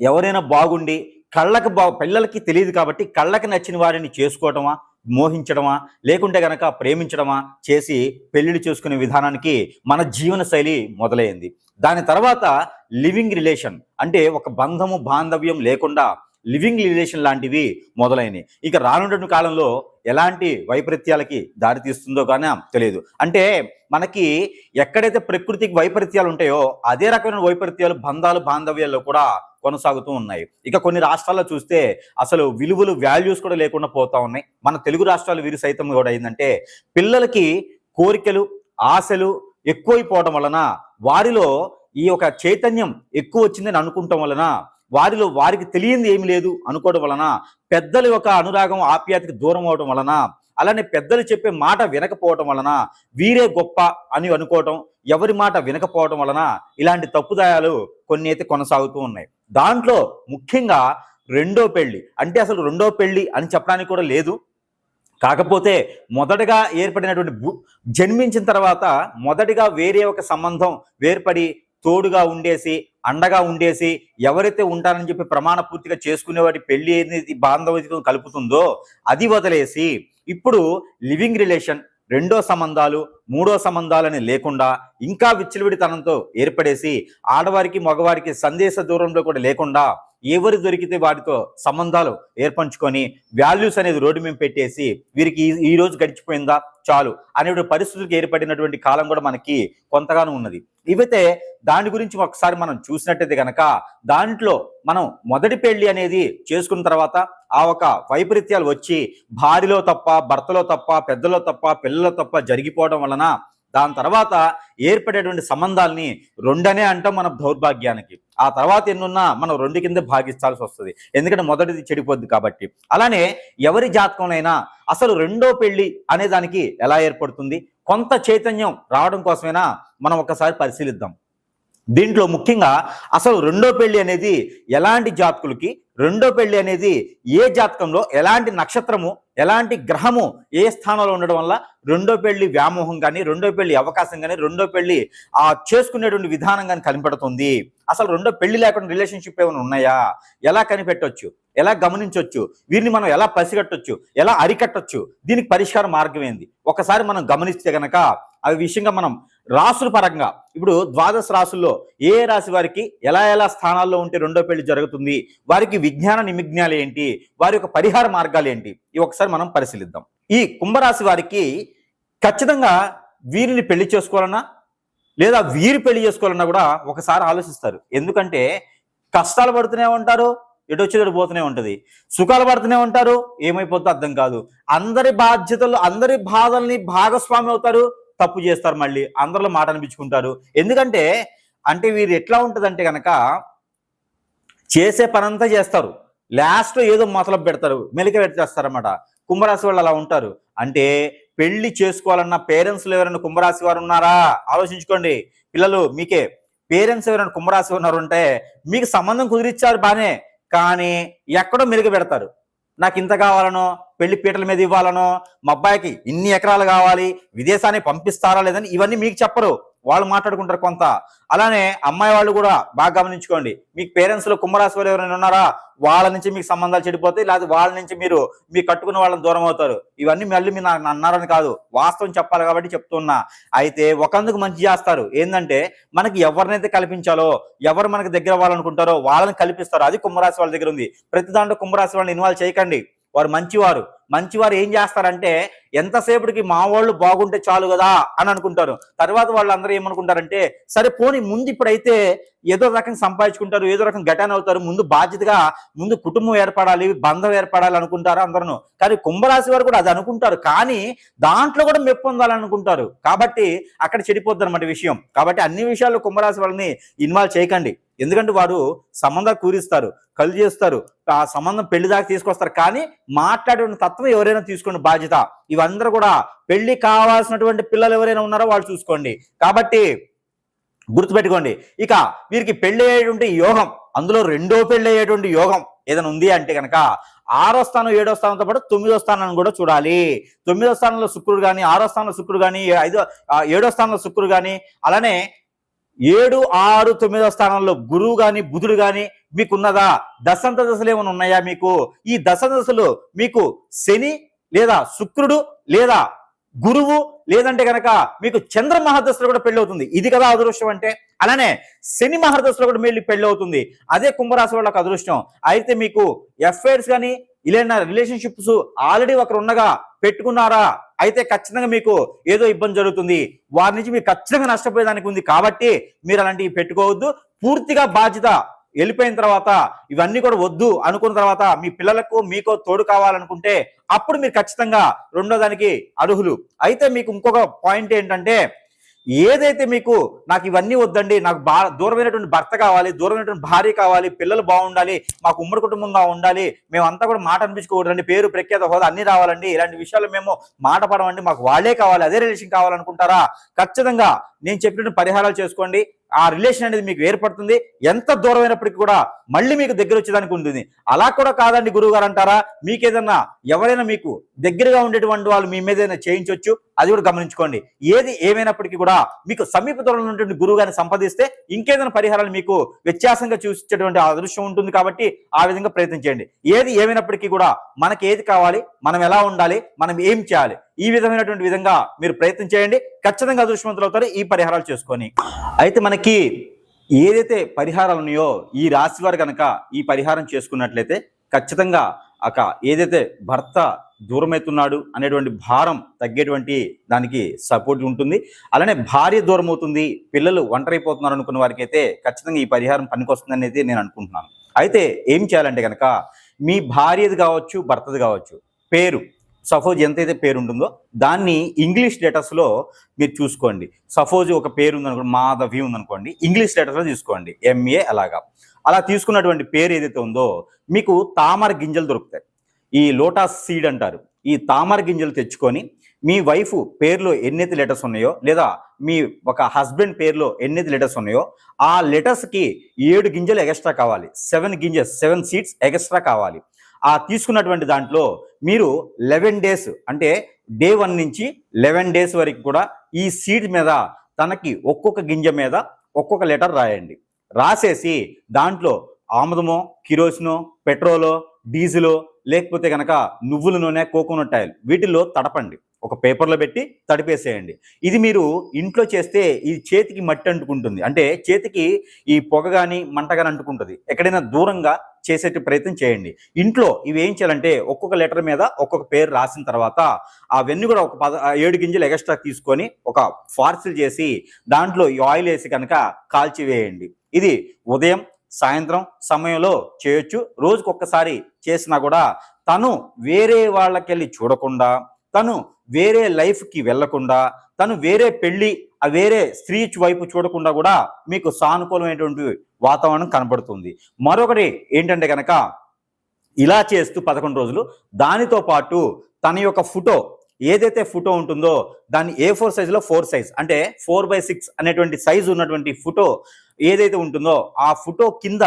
ఎవరైనా బాగుండి కళ్ళకు బా పిల్లలకి తెలియదు కాబట్టి కళ్ళకి నచ్చిన వారిని చేసుకోవటమా మోహించడమా లేకుంటే గనక ప్రేమించడమా చేసి పెళ్ళిళ్ళు చేసుకునే విధానానికి మన జీవన శైలి మొదలైంది. దాని తర్వాత లివింగ్ రిలేషన్ అంటే ఒక బంధము బాంధవ్యం లేకుండా లివింగ్ రిలేషన్ లాంటివి మొదలైనవి ఇక రానున్న కాలంలో ఎలాంటి వైపరీత్యాలకి దారి తీస్తుందో కానీ తెలియదు. అంటే మనకి ఎక్కడైతే ప్రకృతికి వైపరీత్యాలు ఉంటాయో అదే రకమైన వైపరీత్యాలు బంధాలు బాంధవ్యాల్లో కూడా కొనసాగుతూ ఉన్నాయి. ఇక కొన్ని రాష్ట్రాల్లో చూస్తే అసలు విలువలు వాల్యూస్ కూడా లేకుండా పోతా ఉన్నాయి. మన తెలుగు రాష్ట్రాలు వీరు సైతం కూడా ఏంటంటే పిల్లలకి కోరికలు ఆశలు ఎక్కువైపోవడం వలన వారిలో ఈ యొక్క చైతన్యం ఎక్కువ వచ్చిందని అనుకుంటాం వలన వారిలో వారికి తెలియంది ఏమి లేదు అనుకోవడం వలన పెద్దల యొక్క అనురాగం ఆప్యాయతకి దూరం అవడం వలన అలానే పెద్దలు చెప్పే మాట వినకపోవటం వలన వీరే గొప్ప అని అనుకోవటం ఎవరి మాట వినకపోవటం వలన ఇలాంటి తప్పుదాయాలు కొన్ని అయితే కొనసాగుతూ ఉన్నాయి. దాంట్లో ముఖ్యంగా రెండో పెళ్ళి అంటే అసలు రెండో పెళ్ళి అని చెప్పడానికి కూడా లేదు. కాకపోతే మొదటగా ఏర్పడినటువంటి భూ- జన్మించిన తర్వాత మొదటిగా వేరే ఒక సంబంధం వేర్పడి తోడుగా ఉండేసి అండగా ఉండేసి ఎవరైతే ఉంటారని చెప్పి ప్రమాణ పూర్తిగా చేసుకునే వాటి పెళ్ళి అనేది బాంధవ్యం కలుపుతుందో అది వదిలేసి ఇప్పుడు లివింగ్ రిలేషన్ రెండో సంబంధాలు మూడో సంబంధాలని లేకుండా ఇంకా విచ్చలవిడితనంతో ఏర్పడేసి ఆడవారికి మగవారికి సందేశ దూరంలో కూడా లేకుండా ఎవరు దొరికితే వారితో సంబంధాలు ఏర్పంచుకొని వాల్యూస్ అనేది రోడ్డు మేము పెట్టేసి వీరికి ఈ- రోజు గడిచిపోయిందా? చాలు అనేటువంటి పరిస్థితులకు ఏర్పడినటువంటి కాలం కూడా మనకి కొంతగానో ఉన్నది. ఇవైతే దాని గురించి ఒకసారి మనం చూసినట్టయితే కనుక దాంట్లో మనం మొదటి పెళ్ళి అనేది చేసుకున్న తర్వాత ఆ ఒక వైపరీత్యాలు వచ్చి భార్యలో తప్ప భర్తలో తప్ప పెద్దలో తప్ప పిల్లలో తప్ప జరిగిపోవడం వలన దాని తర్వాత ఏర్పడేటువంటి సంబంధాలని రెండనే అంటాం మన దౌర్భాగ్యానికి. ఆ తర్వాత ఎన్నున్నా మనం రెండు కింద భాగిస్తాల్సి వస్తుంది. ఎందుకంటే మొదటిది చెడిపోద్ది కాబట్టి. అలానే ఎవరి జాతకంలోనైనా అసలు రెండో పెళ్ళి అనే దానికి ఎలా ఏర్పడుతుంది? కొంత చైతన్యం రావడం కోసమైనా మనం ఒకసారి పరిశీలిద్దాం. దీంట్లో ముఖ్యంగా అసలు రెండో పెళ్ళి అనేది ఎలాంటి జాతకులకి రెండో పెళ్ళి అనేది ఏ జాతకంలో ఎలాంటి నక్షత్రము ఎలాంటి గ్రహము ఏ స్థానంలో ఉండడం వల్ల రెండో పెళ్ళి వ్యామోహం కానీ రెండో పెళ్ళి అవకాశం కానీ రెండో పెళ్ళి ఆ చేసుకునేటువంటి విధానం కానీ కనిపెడుతుంది. అసలు రెండో పెళ్ళి లేకుండా రిలేషన్షిప్ ఏమైనా ఉన్నాయా? ఎలా కనిపెట్టవచ్చు ఎలా గమనించవచ్చు వీరిని మనం ఎలా పసిగట్టొచ్చు ఎలా అరికట్టొచ్చు? దీనికి పరిష్కార మార్గం ఏంది? ఒకసారి మనం గమనిస్తే గనక ఆ విషయంగా మనం రాసుల పరంగా ఇప్పుడు ద్వాదశ రాసుల్లో ఏ రాశి వారికి ఎలా ఎలా స్థానాల్లో ఉంటే రెండో పెళ్ళి జరుగుతుంది? వారికి విజ్ఞాన నిమిజ్ఞాలు ఏంటి? వారి యొక్క పరిహార మార్గాలు ఏంటి? ఇవి ఒకసారి మనం పరిశీలిద్దాం. ఈ కుంభరాశి వారికి ఖచ్చితంగా వీరిని పెళ్ళి చేసుకోవాలన్నా లేదా వీరు పెళ్ళి చేసుకోవాలన్నా కూడా ఒకసారి ఆలోచిస్తారు. ఎందుకంటే కష్టాలు పడుతూనే ఉంటారు ఎటు వచ్చేటట్టు పోతూనే ఉంటుంది. సుఖాలు పడుతూనే ఉంటారు ఏమైపోతుందో అర్థం కాదు. అందరి బాధ్యతలు అందరి బాధల్ని భాగస్వామి అవుతారు తప్పు చేస్తారు మళ్ళీ. అందరిలో మాట అనిపించుకుంటారు. ఎందుకంటే అంటే వీరు ఎట్లా ఉంటుందంటే కనుక చేసే పనంతా చేస్తారు. లాస్ట్ ఏదో మొదలు పెడతారు. మెలిక పెట్టేస్తారన్నమాట. కుంభరాశి వాళ్ళు అలా ఉంటారు. అంటే పెళ్ళి చేసుకోవాలన్న పేరెంట్స్ ఎవరైనా కుంభరాశి వారు ఉన్నారా? ఆలోచించుకోండి. పిల్లలు మీకే. పేరెంట్స్ ఎవరైనా కుంభరాశి ఉన్నారు అంటే మీకు సంబంధం కుదిరిచ్చారు బానే. కానీ ఎక్కడో మెరుగు పెడతారు. నాకు ఇంత కావాలనో పెళ్ళి పీటల మీద ఇవ్వాలనో మా అబ్బాయికి ఇన్ని ఎకరాలు కావాలి విదేశానికి పంపిస్తారా లేదని ఇవన్నీ మీకు చెప్పరు. వాళ్ళు మాట్లాడుకుంటారు కొంత. అలానే అమ్మాయి వాళ్ళు కూడా బాగా గమనించుకోండి. మీకు పేరెంట్స్లో కుంభరాశి వాళ్ళు ఎవరైనా ఉన్నారా? వాళ్ళ నుంచి మీకు సంబంధాలు చెడిపోతాయి లేదా వాళ్ళ నుంచి మీరు మీ కట్టుకున్న వాళ్ళని దూరం అవుతారు. ఇవన్నీ మళ్ళీ మీరు నాకు అన్నారని కాదు. వాస్తవం చెప్పాలి కాబట్టి చెప్తున్నా అయితే ఒకందుకు మంచి చేస్తారు. ఏంటంటే మనకి ఎవరినైతే కల్పించాలో ఎవరు మనకి దగ్గర వాళ్ళనుకుంటారో వాళ్ళని కల్పిస్తారు. అది కుంభరాశి వాళ్ళ దగ్గర ఉంది. ప్రతి దాంట్లో కుంభరాశి వాళ్ళని ఇన్వాల్వ్ చేయకండి. వారు మంచివారు. మంచివారు ఏం చేస్తారంటే ఎంతసేపటికి మా వాళ్ళు బాగుంటే చాలు కదా అని అనుకుంటారు. తర్వాత వాళ్ళందరూ ఏమనుకుంటారంటే సరే పోనీ ముందు ఇప్పుడైతే ఏదో రకం సంపాదించుకుంటారు ఏదో రకం ఘటన అవుతారు ముందు బాధ్యతగా ముందు కుటుంబం ఏర్పడాలి బంధం ఏర్పడాలి అనుకుంటారు అందరూ కానీ కుంభరాశి వారు కూడా అది అనుకుంటారు. కానీ దాంట్లో కూడా మెప్పు పొందాలనుకుంటారు. కాబట్టి అక్కడ చెడిపోద్ది అనమాట విషయం. కాబట్టి అన్ని విషయాల్లో కుంభరాశి వాళ్ళని ఇన్వాల్వ్ చేయకండి. ఎందుకంటే వారు సంబంధాలు కూరిస్తారు కలు చేస్తారు ఆ సంబంధం పెళ్ళి దాకా తీసుకొస్తారు. కానీ మాట్లాడే తత్వం ఎవరైనా తీసుకోండి బాధ్యత. ఇవందరూ కూడా పెళ్ళి కావాల్సినటువంటి పిల్లలు ఎవరైనా ఉన్నారో వాళ్ళు చూసుకోండి. కాబట్టి గుర్తుపెట్టుకోండి. ఇక వీరికి పెళ్ళి అయ్యేటువంటి యోగం. అందులో రెండో పెళ్ళి అయ్యేటువంటి యోగం ఏదైనా ఉంది అంటే కనుక ఆరో స్థానం ఏడో స్థానంతో పాటు తొమ్మిదో స్థానాన్ని కూడా చూడాలి. తొమ్మిదో స్థానంలో శుక్రుడు కానీ ఆరో స్థానంలో శుక్రుడు కానీ ఐదో ఏడో స్థానంలో శుక్రుడు కానీ అలానే ఏడు ఆరు తొమ్మిదో స్థానంలో గురువు కానీ బుధుడు కానీ మీకున్నదా? దశంత దశలు ఏమైనా ఉన్నాయా మీకు? ఈ దశ దశలు మీకు శని లేదా శుక్రుడు లేదా గురువు లేదంటే కనుక మీకు చంద్ర మహాదశలో కూడా పెళ్ళి అవుతుంది ఇది కదా అదృష్టం అంటే. అలానే శని మహాదశలో కూడా మళ్ళీ పెళ్ళి అవుతుంది అదే కుంభరాశి వాళ్ళకి అదృష్టం. అయితే మీకు ఎఫ్ఐఆర్స్ కానీ ఇలా రిలేషన్షిప్స్ ఆల్రెడీ ఒకరు ఉండగా పెట్టుకున్నారా? అయితే ఖచ్చితంగా మీకు ఏదో ఇబ్బంది జరుగుతుంది. వారి నుంచి మీరు ఖచ్చితంగా నష్టపోయేదానికి ఉంది కాబట్టి మీరు అలాంటివి పెట్టుకోవద్దు. పూర్తిగా బాధ్యత వెళ్ళిపోయిన తర్వాత ఇవన్నీ కూడా వద్దు అనుకున్న తర్వాత మీ పిల్లలకు మీకో తోడు కావాలనుకుంటే అప్పుడు మీరు ఖచ్చితంగా రెండో దానికి అర్హులు. అయితే మీకు ఇంకొక పాయింట్ ఏంటంటే ఏదైతే మీకు నాకు ఇవన్నీ వద్దండి నాకు బా దూరమైనటువంటి భర్త కావాలి దూరమైనటువంటి భార్య కావాలి పిల్లలు బాగుండాలి మాకు ఉమ్మడి కుటుంబంగా ఉండాలి మేమంతా కూడా మాట అనిపించుకోకూడదండి పేరు ప్రఖ్యాత హోదా అన్ని రావాలండి ఇలాంటి విషయాలు మేము మాట పడమండి మాకు వాళ్ళే కావాలి అదే రిలేషన్ కావాలనుకుంటారా? ఖచ్చితంగా నేను చెప్పినటువంటి పరిహారాలు చేసుకోండి. ఆ రిలేషన్ అనేది మీకు ఏర్పడుతుంది. ఎంత దూరమైనప్పటికీ కూడా మళ్ళీ మీకు దగ్గర వచ్చేదానికి ఉంటుంది. అలా కూడా కాదండి గురువు గారు అంటారా? మీకేదన్నా ఎవరైనా మీకు దగ్గరగా ఉండేటువంటి వాళ్ళు మీ మీద ఏదైనా చేయించవచ్చు అది కూడా గమనించుకోండి. ఏది ఏమైనప్పటికీ కూడా మీకు సమీప దూరంలో ఉన్నటువంటి గురువు గారిని సంపాదిస్తే ఇంకేదైనా పరిహారాలు మీకు వ్యత్యాసంగా చూసేటువంటి అదృశ్యం ఉంటుంది కాబట్టి ఆ విధంగా ప్రయత్నం చేయండి. ఏది ఏమైనప్పటికీ కూడా మనకి ఏది కావాలి మనం ఎలా ఉండాలి మనం ఏం చేయాలి ఈ విధమైనటువంటి విధంగా మీరు ప్రయత్నం చేయండి. ఖచ్చితంగా అదృష్టవంతులు అవుతారు. ఈ పరిహారాలు చేసుకొని. అయితే మనకి ఏదైతే పరిహారాలు ఉన్నాయో ఈ రాశి వారు కనుక ఈ పరిహారం చేసుకున్నట్లయితే ఖచ్చితంగా అక ఏదైతే భర్త దూరమవుతున్నాడు అనేటువంటి భారం తగ్గేటువంటి దానికి సపోర్ట్ ఉంటుంది. అలానే భార్య దూరం అవుతుంది పిల్లలు ఒంటరైపోతున్నారు అనుకున్న వారికి అయితే ఖచ్చితంగా ఈ పరిహారం పనికొస్తుందని అయితే నేను అనుకుంటున్నాను. అయితే ఏం చేయాలంటే కనుక మీ భార్యది కావచ్చు భర్తది కావచ్చు పేరు సపోజ్ ఎంతైతే పేరు ఉంటుందో దాన్ని ఇంగ్లీష్ లెటర్స్లో మీరు చూసుకోండి. సపోజ్ ఒక పేరు ఉందనుకోండి మాధవి ఉందనుకోండి ఇంగ్లీష్ లెటర్స్లో తీసుకోండి ఎంఏ అలాగా. అలా తీసుకున్నటువంటి పేరు ఏదైతే ఉందో మీకు తామర గింజలు దొరుకుతాయి. ఈ లోటాస్ సీడ్ అంటారు. ఈ తామర గింజలు తెచ్చుకొని మీ వైఫ్ పేరులో ఎన్నైతే లెటర్స్ ఉన్నాయో లేదా మీ ఒక హస్బెండ్ పేరులో ఎన్నైతే లెటర్స్ ఉన్నాయో ఆ లెటర్స్కి ఏడు గింజలు ఎక్స్ట్రా కావాలి. సెవెన్ గింజెస్ సెవెన్ సీట్స్ ఎక్స్ట్రా కావాలి. ఆ తీసుకున్నటువంటి దాంట్లో మీరు లెవెన్ డేస్ అంటే డే వన్ నుంచి లెవెన్ డేస్ వరకు కూడా ఈ సీడ్ మీద తనకి ఒక్కొక్క గింజ మీద ఒక్కొక్క లెటర్ రాయండి. రాసేసి దాంట్లో ఆముదమో కిరోసినో పెట్రోలో డీజిలో లేకపోతే కనుక నువ్వుల నూనె కోకోనట్ ఆయిల్ వీటిల్లో తడపండి. ఒక పేపర్లో పెట్టి తడిపేసేయండి. ఇది మీరు ఇంట్లో చేస్తే ఈ చేతికి మట్టి అంటుకుంటుంది. అంటే చేతికి ఈ పొగ కానీ మంట కానీ అంటుకుంటుంది. ఎక్కడైనా దూరంగా చేసే ప్రయత్నం చేయండి. ఇంట్లో ఇవి ఏం చేయాలంటే ఒక్కొక్క లెటర్ మీద ఒక్కొక్క పేరు రాసిన తర్వాత అవన్నీ కూడా ఒక పద ఏడు గింజలు ఎక్స్ట్రా తీసుకొని ఒక ఫార్సిల్ చేసి దాంట్లో ఈ ఆయిల్ వేసి కనుక కాల్చివేయండి. ఇది ఉదయం సాయంత్రం సమయంలో చేయొచ్చు. రోజుకు ఒక్కసారి చేసినా కూడా తను వేరే వాళ్ళకెళ్ళి చూడకుండా తను వేరే లైఫ్కి వెళ్ళకుండా తను వేరే పెళ్ళి ఆ వేరే స్త్రీ వైపు చూడకుండా కూడా మీకు సానుకూలమైనటువంటి వాతావరణం కనబడుతుంది. మరొకటి ఏంటంటే కనుక ఇలా చేస్తూ పదకొండు రోజులు దానితో పాటు తన యొక్క ఫోటో ఏదైతే ఫోటో ఉంటుందో దాన్ని ఏ ఫోర్ సైజులో ఫోర్ సైజ్ అంటే ఫోర్ బై సిక్స్ అనేటువంటి సైజు ఉన్నటువంటి ఫోటో ఏదైతే ఉంటుందో ఆ ఫోటో కింద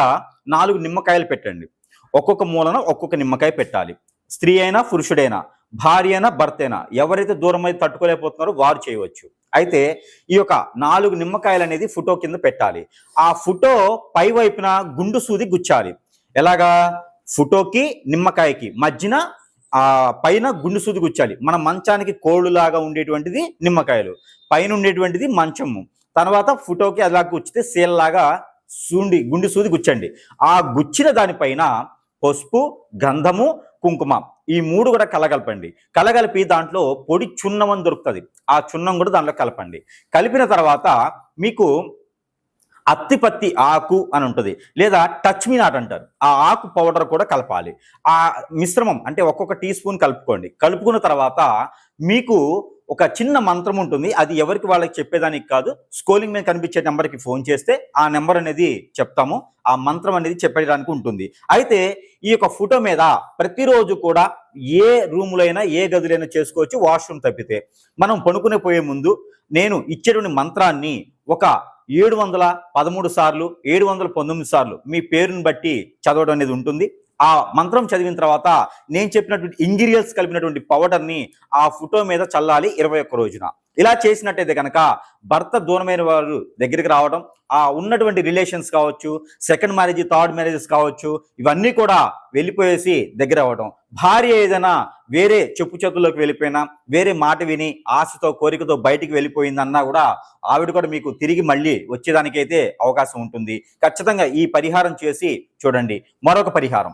నాలుగు నిమ్మకాయలు పెట్టండి. ఒక్కొక్క మూలన ఒక్కొక్క నిమ్మకాయ పెట్టాలి. స్త్రీ అయినా పురుషుడైనా భార్య అయినా భర్త అయినా ఎవరైతే దూరం అయితే తట్టుకోలేకపోతున్నారో వారు చేయవచ్చు. అయితే ఈ యొక్క నాలుగు నిమ్మకాయలు అనేది ఫోటో కింద పెట్టాలి. ఆ ఫోటో పై వైపున గుండు సూది గుచ్చాలి. ఎలాగా? ఫోటోకి నిమ్మకాయకి మధ్యన ఆ పైన గుండు సూది గుచ్చాలి. మన మంచానికి కోళ్ళులాగా ఉండేటువంటిది నిమ్మకాయలు. పైన ఉండేటువంటిది మంచము. తర్వాత ఫోటోకి అలా గుచ్చితే సీల్లాగా సూండి గుండి సూది గుచ్చండి. ఆ గుచ్చిన దానిపైన పసుపు గంధము కుంకుమ ఈ మూడు కూడా కలగలపండి. కలగలిపి దాంట్లో పొడి చున్నం అని దొరుకుతుంది. ఆ చున్నం కూడా దాంట్లో కలపండి. కలిపిన తర్వాత మీకు అత్తిపత్తి ఆకు అని ఉంటుంది. లేదా టచ్ మీ నాట్ అంటారు. ఆ ఆకు పౌడర్ కూడా కలపాలి. ఆ మిశ్రమం అంటే ఒక్కొక్క టీ స్పూన్ కలుపుకోండి. కలుపుకున్న తర్వాత మీకు ఒక చిన్న మంత్రం ఉంటుంది. అది ఎవరికి వాళ్ళకి చెప్పేదానికి కాదు. స్కోలింగ్ మీద కనిపించే నెంబర్కి ఫోన్ చేస్తే ఆ నెంబర్ అనేది చెప్తాము. ఆ మంత్రం అనేది చెప్పడానికి ఉంటుంది. అయితే ఈ యొక్క ఫోటో మీద ప్రతిరోజు కూడా ఏ రూములో అయినా ఏ గదులైనా చేసుకోవచ్చు వాష్రూమ్ తప్పితే. మనం పడుకునే పోయే ముందు నేను ఇచ్చేటువంటి మంత్రాన్ని ఒక ఏడు వందల పదమూడు సార్లు ఏడు వందల పంతొమ్మిది సార్లు మీ పేరుని బట్టి చదవడం అనేది ఉంటుంది. ఆ మంత్రం చదివిన తర్వాత నేను చెప్పినటువంటి ఇంగ్రీడియంట్స్ కలిపినటువంటి పౌడర్ని ఆ ఫోటో మీద చల్లాలి ఇరవై ఒక్క రోజున. ఇలా చేసినట్టయితే కనుక భర్త దూరమైన వారు దగ్గరికి రావడం ఆ ఉన్నటువంటి రిలేషన్స్ కావచ్చు సెకండ్ మ్యారేజ్ థర్డ్ మ్యారేజెస్ కావచ్చు ఇవన్నీ కూడా వెళ్ళిపోయేసి దగ్గర అవ్వడం భార్య ఏదైనా వేరే చెప్పు చేతుల్లోకి వెళ్ళిపోయినా వేరే మాట విని ఆశతో కోరికతో బయటికి వెళ్ళిపోయిందన్నా కూడా ఆవిడ కూడా మీకు తిరిగి మళ్ళీ వచ్చేదానికైతే అవకాశం ఉంటుంది. ఖచ్చితంగా ఈ పరిహారం చేసి చూడండి. మరొక పరిహారం.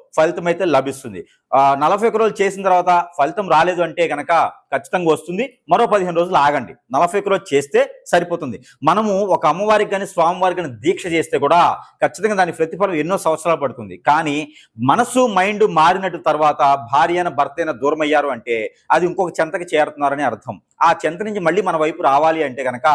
ఫలితం అయితే లభిస్తుంది నలభై ఒక్క రోజులు చేసిన తర్వాత ఫలితం రాలేదు అంటే కనుక ఖచ్చితంగా వస్తుంది. మరో పదిహేను రోజులు ఆగండి. నలభై ఒక్క రోజు చేస్తే సరిపోతుంది. మనము ఒక అమ్మవారికి కానీ స్వామివారికి కానీ దీక్ష చేస్తే కూడా ఖచ్చితంగా దాని ప్రతిఫలం ఎన్నో సంవత్సరాలు పడుతుంది. కానీ మనసు మైండ్ మారినట్టు తర్వాత భార్య అయిన భర్త అయిన దూరం అయ్యారు అంటే అది ఇంకొక చెంతకి చేరుతున్నారని అర్థం. ఆ చెంత నుంచి మళ్ళీ మన వైపు రావాలి అంటే కనుక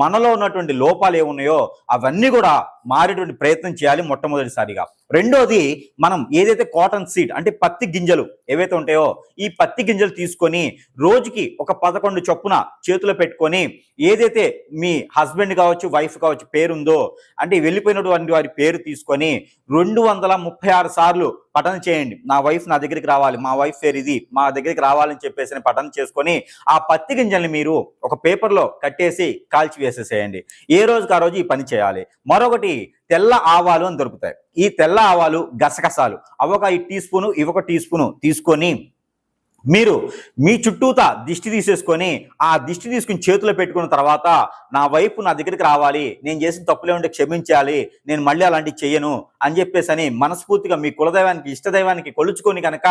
మనలో ఉన్నటువంటి లోపాలు ఏమున్నాయో అవన్నీ కూడా మారేటువంటి ప్రయత్నం చేయాలి మొట్టమొదటిసారిగా. రెండోది మనం ఏదైతే కాటన్ సీడ్ అంటే పత్తి గింజలు ఏవైతే ఉంటాయో ఈ పత్తి గింజలు తీసుకొని రోజుకి ఒక పదకొండు చొప్పున చేతిలో పెట్టుకొని ఏదైతే మీ హస్బెండ్ కావచ్చు వైఫ్ కావచ్చు పేరుందో అంటే వెళ్ళిపోయినటువంటి వారి పేరు తీసుకొని రెండు వందల ముప్పై ఆరు సార్లు పఠన చేయండి. నా వైఫ్ నా దగ్గరికి రావాలి మా వైఫ్ పేరు ఇది మా దగ్గరికి రావాలని చెప్పేసి పఠన చేసుకొని ఆ పత్తి గింజల్ని మీరు ఒక పేపర్లో కట్టేసి కాల్చి వేసేసేయండి. ఏ రోజుకి ఆ రోజు ఈ పని చేయాలి. మరొకటి తెల్ల ఆవాలు అని దొరుకుతాయి. ఈ తెల్ల ఆవాలు గసగసాలు. అవొక ఈ టీ స్పూను ఇవొక ఒక టీ స్పూను తీసుకొని మీరు మీ చుట్టూతా దిష్టి తీసేసుకొని ఆ దిష్టి తీసుకుని చేతిలో పెట్టుకున్న తర్వాత నా వైపు నా దగ్గరికి రావాలి నేను చేసిన తప్పులే ఉంటే క్షమించాలి నేను మళ్ళీ అలాంటివి చెయ్యను అని చెప్పేసి అని మనస్ఫూర్తిగా మీ కులదైవానికి ఇష్టదైవానికి కొలుచుకొని కనుక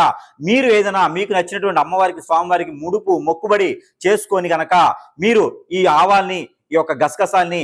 మీరు ఏదైనా మీకు నచ్చినటువంటి అమ్మవారికి స్వామివారికి ముడుపు మొక్కుబడి చేసుకొని కనుక మీరు ఈ ఆవాల్ని ఈ యొక్క గసగసాల్ని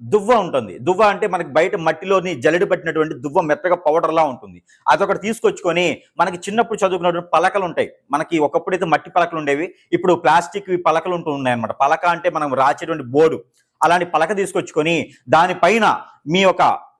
దువ్వ ఉంటుంది. దువ్వ అంటే మనకి బయట మట్టిలోని జల్లెడు పట్టినటువంటి దువ్వ మెత్తగా పౌడర్లా ఉంటుంది. అదొకటి తీసుకొచ్చుకొని మనకి చిన్నప్పుడు చదువుకున్నటువంటి పలకలు ఉంటాయి. మనకి ఒకప్పుడైతే మట్టి పలకలు ఉండేవి. ఇప్పుడు ప్లాస్టిక్ పలకలు ఉంటూ ఉన్నాయి పలక అంటే మనం రాచేటువంటి బోర్డు. అలాంటి పలక తీసుకొచ్చుకొని దానిపైన మీ యొక్క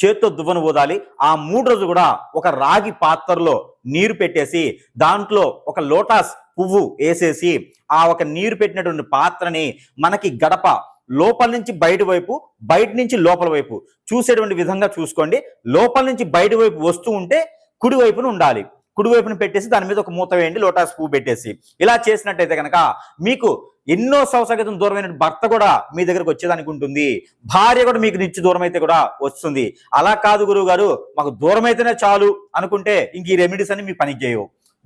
చేత్తో దువ్వను ఊదాలి. ఆ మూడు రోజు కూడా ఒక రాగి పాత్రలో నీరు పెట్టేసి దాంట్లో ఒక లోటాస్ పువ్వు వేసేసి ఆ ఒక నీరు పెట్టినటువంటి పాత్రని మనకి గడప లోపల నుంచి బయట వైపు బయట నుంచి లోపల వైపు చూసేటువంటి విధంగా చూసుకోండి. లోపల నుంచి బయట వైపు వస్తూ ఉంటే కుడి వైపున ఉండాలి. కుడివైపున పెట్టేసి దాని మీద ఒక మూత వేయండి లోటాస్ పువ్వు పెట్టేసి. ఇలా చేసినట్టయితే కనుక మీకు ఎన్నో సంవత్సరాల క్రితం దూరమైన భర్త కూడా మీ దగ్గరకు వచ్చేదానికి ఉంటుంది. భార్య కూడా మీకు నిత్య దూరం అయితే కూడా వస్తుంది. అలా కాదు గురువు గారు మాకు దూరం అయితేనే చాలు అనుకుంటే ఇంక ఈ రెమెడీస్ అని మీకు పని చేయవు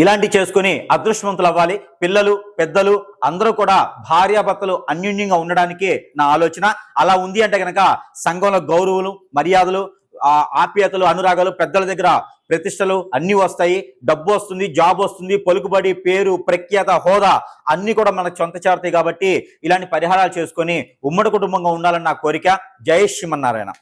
ఇలాంటి చేసుకుని అదృష్టవంతులు అవ్వాలి. పిల్లలు పెద్దలు అందరూ కూడా భార్యాభర్తలు అన్యోన్యంగా ఉండడానికి నా ఆలోచన. అలా ఉంది అంటే కనుక సంఘంలో గౌరవులు మర్యాదలు ఆప్యాయతలు అనురాగాలు పెద్దల దగ్గర ప్రతిష్టలు అన్ని వస్తాయి. డబ్బు వస్తుంది జాబ్ వస్తుంది పలుకుబడి పేరు ప్రఖ్యాత హోదా అన్ని కూడా మనకు సొంత చేరుతాయి కాబట్టి ఇలాంటి పరిహారాలు చేసుకొని ఉమ్మడి కుటుంబంగా ఉండాలని నా కోరిక. జై శ్రీమన్నారాయణ.